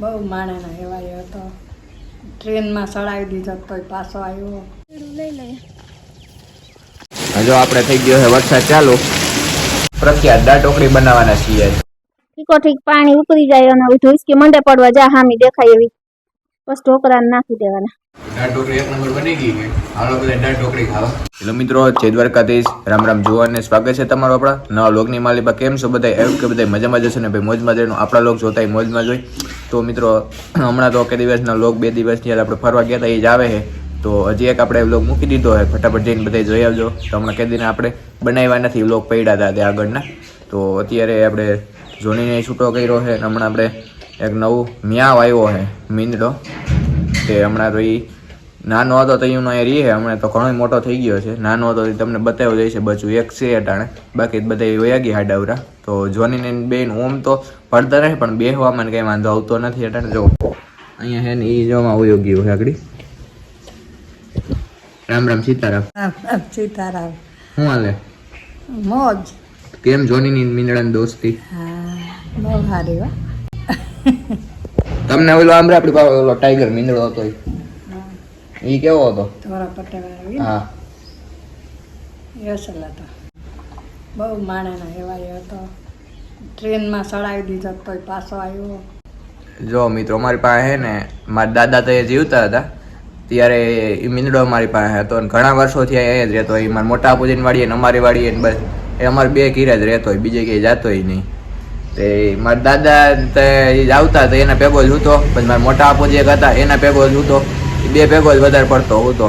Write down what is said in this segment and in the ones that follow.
બહુ માણેનો એવાય હતો ટ્રેનમાં સડાવી દીધો તો પાછો આવ્યો. લઈ લઈએ. જો આપણે થઈ ગયો છે વરસાદ ચાલુ. પ્રખ્યાત દાળ ઢોકળી બનાવવાના છીએ. ઠીકો ઠીક પાણી ઉકળી જાય અને હવે ધોઈસ કે મંડે પડવા જા હામી દેખાય એવી. બસ ઢોકરા નાખી દેવાના. દાળ ઢોકળી એક નંબર બની ગઈ છે. હાલો મિત્રો, જય દ્વારકાધીશ. રામ રામ જોવાને સ્વાગત છે તમારો આપણા નવા લોગની માલિકા. કેમ છો બધા? એવું કે બધા મજામાં જશે ને? ભાઈ, મોજમાં જઈને આપણા લોક જોતા મોજમાં જોઈ તો મિત્રો, હમણાં તો કે દિવસના લોક બે દિવસની યાર આપણે ફરવા ગયા હતા, એ જ આવે છે. તો હજી એક આપણે લોગ મૂકી દીધો હોય ફટાફટ જઈને બધા જોઈ આવજો. તો હમણાં કે દીને આપણે બનાવ્યા નથી લોગ પડ્યા હતા તે આગળના. તો અત્યારે આપણે જોનીને છૂટો કર્યો છે હમણાં આપણે એક નવું મ્યાવ આવ્યો છે, મીંદડો. તે હમણાં તો એ નાનો હતો તો એનો એ રહી હમણાં તો ઘણો મોટો થઈ ગયો છે. નાનો હતો તમને બતાવ્યો જાય છે બચું એક છે અટાણે. બાકી બધા વયા ગયા હાડાવરા. તો જોનીને બેન ઓમ તો પડતા રહે પણ બેહવામાં કંઈ વાંધો આવતો નથી અટાણે. જો અહીંયા હે ને એ જોમાં ઉયો ગયું આગળ. રામ રામ સીતારામ. સીતારામ. શું હાલે? મોજ. કેમ જોની ની મીંદડાની દોસ્તી? હા બહુ સારી વા તમને ઓલો આમ આપણી પાસે ઓલો ટાઈગર મીંદડો હતો એ કેવો હતો તમારા પટેલ હા. અસલ હતો બહુ માણેના એવાય હતો. ટ્રેનમાં સડાવી દીધો તોય પાછો આવ્યો. જો મિત્રો મારી પાસે ને મારા દાદા તો એ જીવતા હતા. ત્યારે એ મીંદડો અમારી પાસે હતો અને ઘણા વર્ષોથી અહીંયા જ રહેતો. હોય મારા મોટા આપુજીની વાળીએ ને અમારી વાળીએ ને બસ. એ અમારે બે કીરે જ રહેતો હોય બીજે ક્યાંય જતો નહીં. તે મારા દાદા તે આવતા તો એના ભેગો જ હતો. પછી મારા મોટા આપુજી એક હતા એના ભેગો જ હતો. એ બે ભેગો જ વધારે પડતો હતો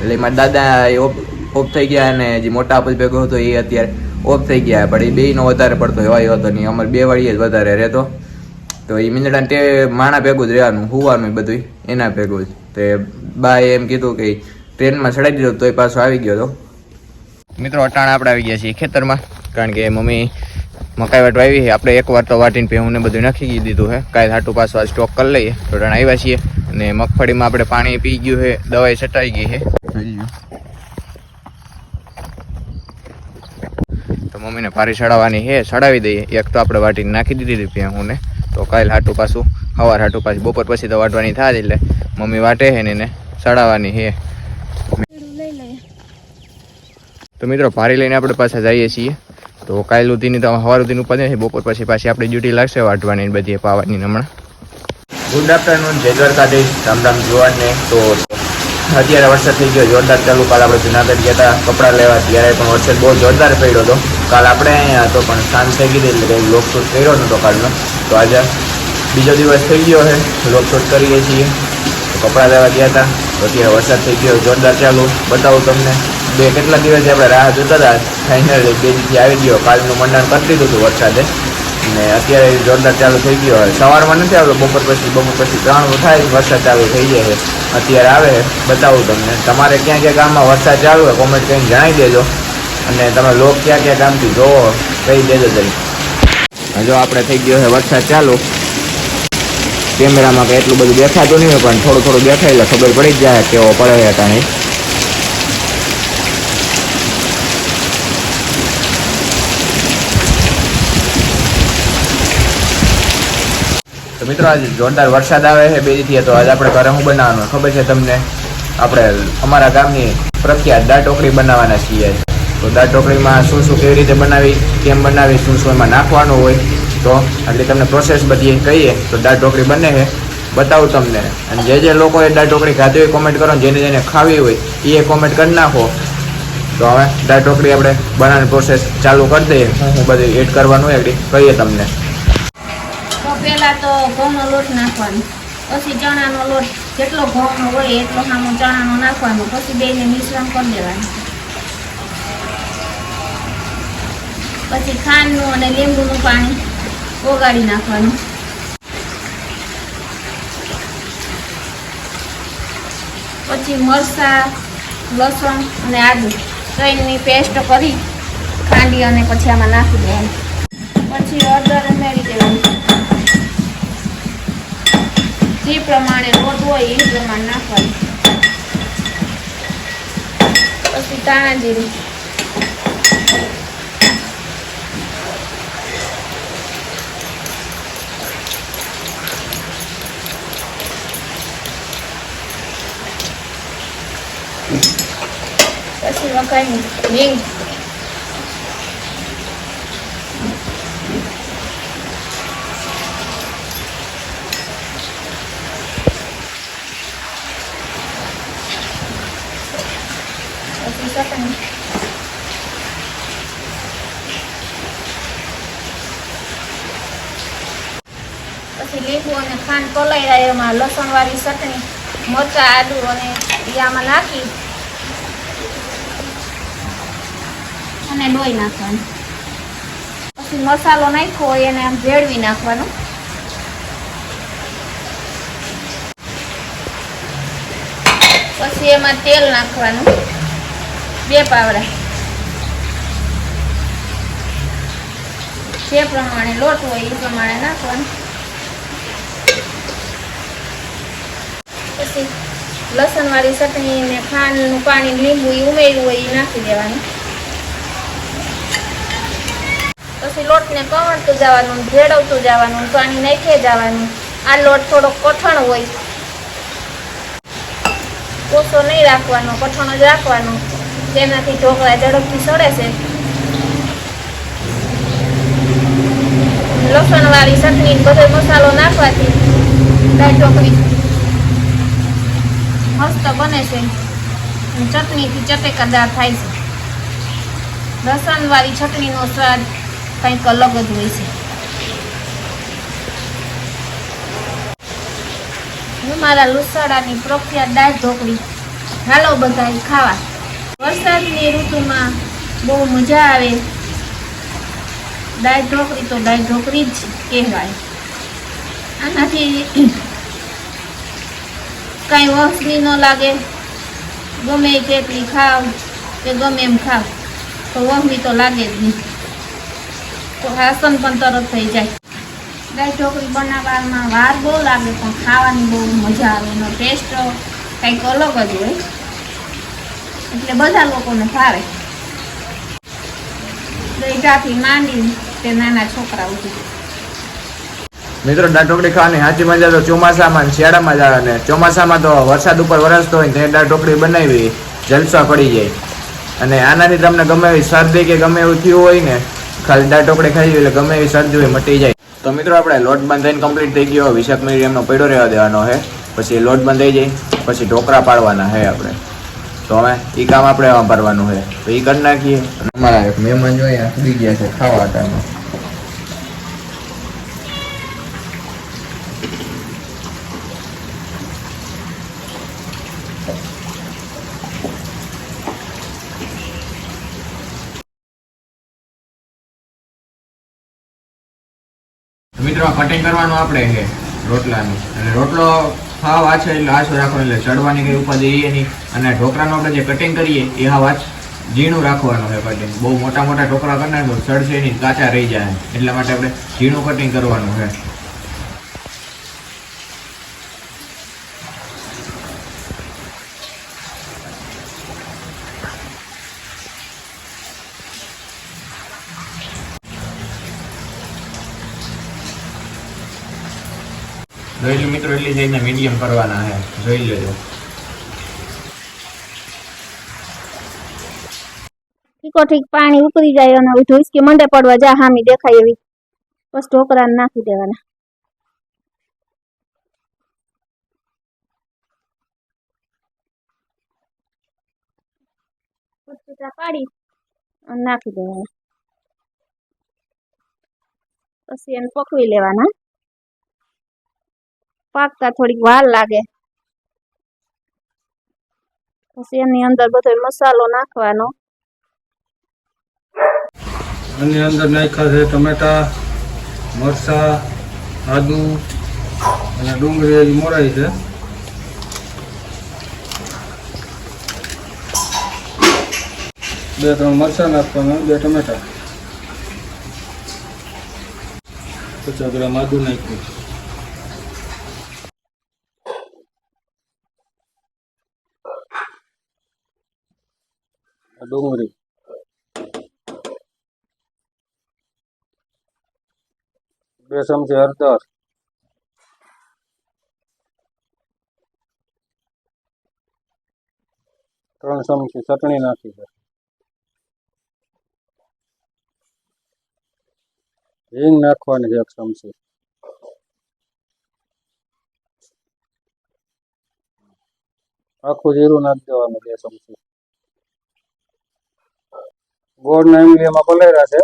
એટલે મારા દાદા એ ઓફ થઈ ગયા અને જે મોટા આપુજી ભેગો હતો એ અત્યારે ઓફ થઈ ગયા. પણ એ બેયનો વધારે પડતો એવાય હતો નહીં અમારે બે વાડીએ જ વધારે રહેતો. તો એ મીંદડા તે માણા ભેગું જ રહેવાનું, હોવાનું બધું એના ભેગું જ. તે બાએ એમ કીધું કે ટ્રેનમાં ચડાવી દીધો તો એ પાછો આવી ગયો હતો મિત્રો, અટાણ આપણે આવી ગયા છીએ ખેતરમાં, કારણ કે મમ્મી મકાઈ વાટવા આવી આપણે એક વાર તો વાટીને ભેહું ને બધું નાખી દીધું હે કાંઈ હાટું પાછું આ સ્ટોક કરી લઈએ. તો અટાણ આવ્યા છીએ. અને મગફળીમાં આપણે પાણી પી ગયું છે દવાઈ છટાઈ ગઈ છે. તો મમ્મીને પારી ચડાવવાની છે ચડાવી દઈએ. એક તો આપણે વાટીને નાખી દીધી હતી હું તો કાલ હાટું પાછું સવાર હાટું પાછું બપોર પછી તો વાટવાની થાય એટલે મમ્મી વાટે છે ને એને ચડાવવાની છે. તો મિત્રો ભારી લઈને આપણે પાછા જઈએ છીએ. તો કાલ સુધીની તો સવાર સુધીનું ઉપાધી છે બપોર પછી પાછી આપણી ડ્યુટી લાગશે વાટવાની બધી પાવાની હમણાં. ગુડ આફ્ટરનૂન જય દ્વારકાધીશ રામ રામ જુવાનને તો અત્યારે વરસાદ થઈ ગયો, જોરદાર ચાલુ કાલ આપણે જુનાગઢ ગયા હતા, કપડાં લેવા ત્યારે પણ વરસાદ બહુ જોરદાર પડ્યો હતો. કાલ આપણે અહીંયા હતો, પણ સાંજ થઈ ગઈ એટલે કંઈ લોક શૂટ કર્યો નહોતો કાલનો. તો આજે બીજો દિવસ થઈ ગયો છે લોકશૂટ કરીએ છીએ. તો કપડાં લેવા ગયા હતા અત્યારે વરસાદ થઈ ગયો, જોરદાર ચાલુ. બતાવું તમને, બે કેટલા દિવસથી આપણે રાહ જોતા હતા ફાઇનલ બે દિવસથી આવી ગયો, કાલનું મંડાણ કરી દીધું હતું વરસાદે. ને અત્યારે જોરદાર ચાલુ થઈ ગયો હોય. સવારમાં નથી આવતો, બપોર પછી બપોર પછી ત્રણ થાય વરસાદ ચાલુ થઈ જાય છે. અત્યારે આવે બતાવું તમને. તમારે ક્યાં ક્યાં ગામમાં વરસાદ ચાલુ હોય કોમેન્ટ કરીને જણાવી દેજો. અને તમે લોક ક્યાં ક્યાં ગામથી જોવો કહી દેજો જરી. જો આપણે થઈ ગયો છે વરસાદ ચાલુ. કેમેરામાં કંઈ એટલું બધું દેખાતું નહીં હોય, પણ થોડું થોડું દેખાય એટલે ખબર પડી જ જાય કેવો પડે છે તો મિત્રો આજે જોરદાર વરસાદ આવે છે, બે દીથી તો આજે આપણે ઘરે હું બનાવવાનું, ખબર છે તમને? આપણે અમારા ગામની પ્રખ્યાત દાળ ઢોકળી બનાવવાના છીએ. તો દાળ ઢોકળીમાં શું શું કેવી રીતે બનાવી, કેમ બનાવી, શું શું એમાં નાખવાનું હોય, તો એટલે તમને પ્રોસેસ બધી કહીએ. તો દાળ ઢોકળી બને છે. બતાવું તમને. અને જે જે લોકોએ દાળ ઢોકળી ખાધી હોય કોમેન્ટ કરો જેને જેને ખાવી હોય એ કોમેન્ટ કરી નાખો. તો હવે દાળ ઢોકળી આપણે બનાવવાની પ્રોસેસ ચાલુ કરી દઈએ. હું બધું એડ કરવાનું હોય કહીએ તમને. પહેલા તો ઘઉંનો લોટ નાખવાનો, પછી ચણાનો લોટ, જેટલો ઘઉંનો હોય એટલો સામો ચણાનો નાખવાનો, પછી બેને મિશ્રણ કરી દેવાનું. પછી ખાંડનું અને લીંબુનું પાણી ઓગાળી નાખવાનું. પછી મરચાં, લસણ અને આદુ ત્રણની પેસ્ટ કરી ખાંડી અને પછી આમાં નાખી દેવાનું. પછી હળદર ઉમેરી જે પ્રમાણે લોટ હોય એ પ્રમાણે નાખવાનું. પછી ધાણા જીરું. પછી મકાઈની મીંગ ખાંડ પલાળી જાય, એમાં લસણવાળી ચટણી, મરચાં, આદુ અને એ નાખી. અને લોહી નાખવાનું. પછી મસાલો નાખ્યો હોય એને આમ ભેળવી નાખવાનો. પછી એમાં તેલ નાખવાનું. બે પાવડા જે પ્રમાણે લોટ હોય એ પ્રમાણે નાખવાનું. પછી લસણવાળી ચટણી ને ખાંડનું પાણી, લીંબુ એ ઉમેર્યું હોય એ નાખી દેવાનું. પછી લોટને કવણતું જવાનું, ભેળવતું જવાનું, પાણી નાખી જવાનું આ લોટ થોડો કઠણ હોય. કોસો નહીં રાખવાનો, કઠણ જ રાખવાનો. તેનાથી ઢોકળા ઝડપથી સડે છે. લસણવાળી ચટણી બધો મસાલો નાખવાથી દાળ ઢોકળી મસ્ત બને છે. ચટણીથી ચટેકાદાર થાય છે. લસણવાળી ચટણીનો સ્વાદ કંઈક અલગ જ હોય છે. મારા લુસાડાની પ્રખ્યાત દાળ ઢોકળી. હાલો બધા ખાવા. વરસાદની ઋતુમાં બહુ મજા આવે. દાળ ઢોકળી તો દાળ ઢોકળી જ કહેવાય. આનાથી કાંઈ વસની ન લાગે. ગમે કેટલી ખાવ કે ગમે એમ ખાવ, તો વહમી તો લાગે જ નહીં. તો આસન પણ તરત થઈ જાય. ગાય ઢોકળી બનાવવામાં વાર બહુ લાગે, પણ ખાવાની બહુ મજા આવે, એનો ટેસ્ટ કંઈક અલગ જ હોય. એટલે બધા લોકોને ભાવે. દહીટાથી માંડી તે નાના છોકરા મિત્રો, દાળ ખાવાની સાચી મજા તો ચોમાસામાં શિયાળામાં જ આવે ને. ચોમાસામાં તો વરસાદ ઉપર વરસતો હોય ને તે દાળ બનાવી, જલસા પડી જાય. અને આનાથી તમને ગમે એવી શરદી કે ગમે એવું થયું હોય ને, ખાલી દાળ ખાઈ એટલે ગમે એવી શરદી હોય મટી જાય. તો મિત્રો, આપણે લોટ બંધાઈને કમ્પ્લીટ થઈ ગયો. વિશાખ મિનિટ એમનો પડ્યો રહેવા દેવાનો છે. પછી લોટ બંધાઈ જાય. પછી ઢોકળા પાડવાના છે આપણે. તો હવે એ કામ આપણે ભરવાનું છે. તો એ કરી નાખીએ. અમારા એક મહેમાન જોઈએ ગયા છે ખાવા ટાઈમે કટિંગ કરવાનું આપણે છે, રોટલાનું. અને રોટલો હાવ આછો એટલે આછો રાખવાનો? એટલે ચડવાની કંઈ ઉપાધિ એ નહીં. અને ઢોકળાનું આપણે જે કટિંગ કરીએ, એ હાવ આછ ઝીણું રાખવાનું છે કટિંગ બહુ મોટા મોટા ઢોકળા કરનાર નાખો ચડશે નહીં, કાચા રહી જાય એટલા માટે આપણે ઝીણું કટિંગ કરવાનું છે. જોઈ મિત્રો, એટલી જઈને મીડિયમ કરવાના છે. જોઈ લેજો. ઠીકો ઠીક, પાણી ઉતરી જાય અને ધોઈશ કે મંડે પડવા જા, હામી દેખાય એવી. બસ ઢોકળાને નાખી દેવાના. પાડી નાખી દેવાના. પછી એને પકવી લેવાના. પાકતા થોડીક વાર લાગે. પછી એની અંદર બધો મસાલો નાખવાનો. આની અંદર નાખ્યા છે ટમેટા, મરચા, આદુ અને ડુંગળી એવી મોરાઈ છે. બે ત્રણ મરચા નાખવાના, બે ટમેટા. પચાસ ગ્રામ આદુ નાખ્યું. આ ડુંગળી બે ચમચી હળદર ત્રણ ચમચી ચટણી નાખી છે હિંગ નાખવાની છે એક ચમચી આખું જીરું નાખી દેવાનું બે ચમચી ગોળ ઇમલીમાં પલાયરા છે.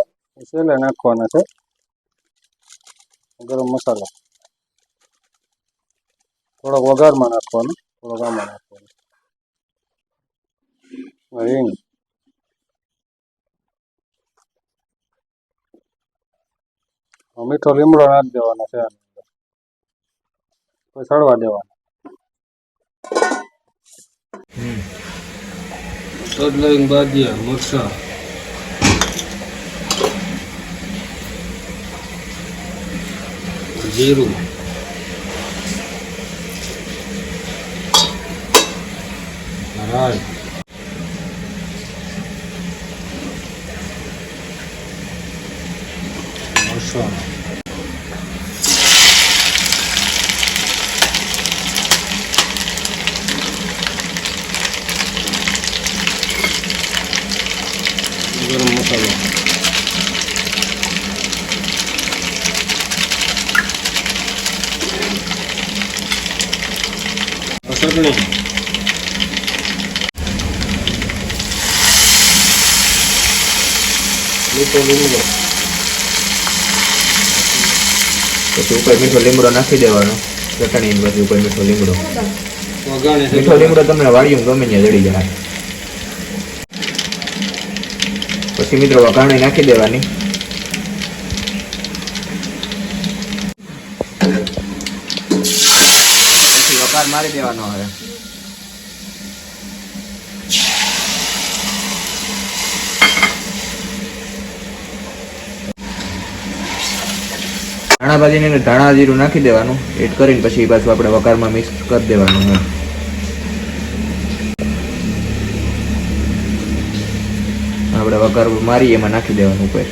છેલ્લે નાખવાના છે. ગરમ મસાલો. થોડોક વઘારમાં નાખવાનો. થોડોક આમાં નાખવાનો. હિંગ. મીઠો લીમડો નાખી દેવાનો છે પછી સળવા દેવાનો. સદલવિંગ બાદિયા મરચા. જીરું રાઈ મરચાં ગરમ મસાલો આ ચટણી મીઠો લીમડો પછી ઉપર મીઠો લીમડો નાખી દેવાનો. ચટણી પછી ઉપર મીઠો લીમડો. મીઠો લીમડો તમને વાળ્યું ગમે ત્યાં જડી જાય. પછી મિત્રો વઘાણી નાખી દેવાની. વઘાર દેવાનો હવે. ધાણા ભાજીને ધાણા જીરું નાખી દેવાનું. એડ કરીને પછી પાછું આપણે વઘારમાં મિક્સ કરી દેવાનું હોય આપણે વઘાર મારી એમાં નાખી દેવાનું ઉપર.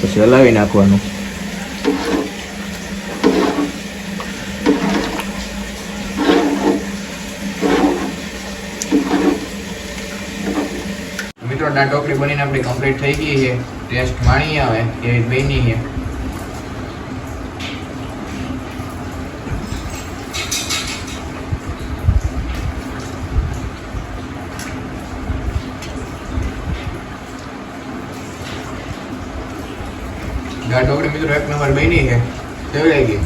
પછી હલાવી નાખવાનું. મિત્રો દાળ ઢોકળી બનીને આપણી કમ્પ્લીટ થઈ ગઈ છે. ટેસ્ટ માણી આવે એ બની છે. દાળ ઢોકળી મિત્રો એક નંબર બની છે. કેવી લાગી?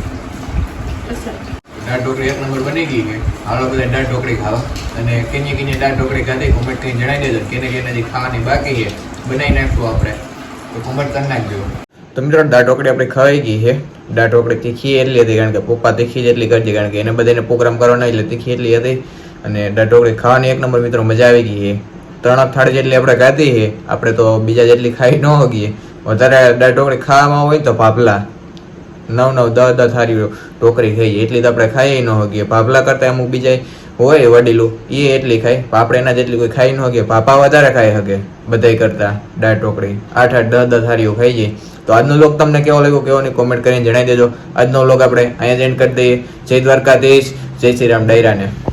દાળ ઢોકળી એક નંબર બની ગઈ છે. હાલો બધા દાળ ઢોકળી ખાવા અને કેની કેની દાળ ઢોકળી ખાધી કોમેન્ટ કરીને જણાવી દેજો કેને કેને જે ખાવાની બાકી છે. બનાવી નાખશું આપણે. તો કોમેન્ટ કરી નાખજો. તો મિત્રો દાળ ઢોકળી આપણે ખવાઈ ગઈ છે. દાળ ઢોકળી તીખી એટલી હતી કારણ કે પપ્પા તીખી જ એટલી કરતી કારણ કે એને બધાને પ્રોગ્રામ કરવાનો એટલે તીખી એટલી હતી. અને દાળ ઢોકળી ખાવાની એક નંબર મિત્રો, મજા આવી ગઈ છે. ત્રણ થાળી જેટલી આપણે ખાધી છે, આપણે તો બીજા જેટલી ખાઈ ન હોગીએ વધારે દાળ ઢોકળી ખાવામાં હોય તો ભાભલા. નવ નવ દસ દસ થારી ટોકરી ખાઈએ એટલી તો આપણે ખાઈ ન હોગીએ ભાભલા કરતાં અમુક બીજા હોય વડીલું, એ એટલી ખાય. આપણે એના જેટલી કોઈ ખાઈ ન હોગીએ પાપા વધારે ખાઈ શકે બધાય કરતા, દાળ ટોકરી આઠ આઠ, દસ દસ થારીઓ ખાઈ જાય. તો આજનો લોક તમને કેવો લાગ્યો કેવો નહીં કોમેન્ટ કરીને જણાવી દેજો. આજનો લોક આપણે અહીંયા જ એન્ડ કરી દઈએ. જય દ્વારકાધીશ, જય શ્રી રામ ડાયરાને.